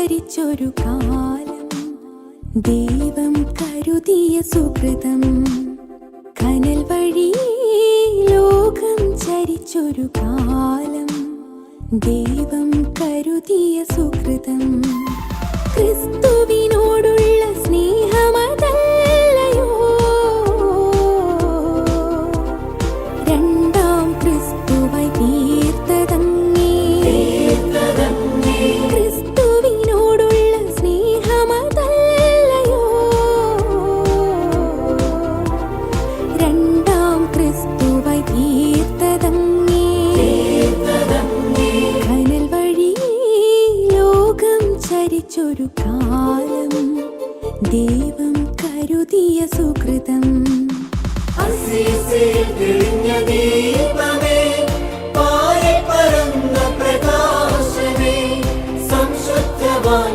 ചരിച്ചൊരു കാലം. ദൈവം കരുതിയ സുഹൃതം. കനൽ വഴി ലോകം ചരിച്ചൊരു കാലം. ദൈവം കരുതിയ സുഹൃതം. സൃഷ്ടിച്ചൊരു കാലം ദൈവം കരുതിയ സുഹൃതം. ദീപമേ പറന്ന പ്രകാശമേ സംശുദ്ധവാൻ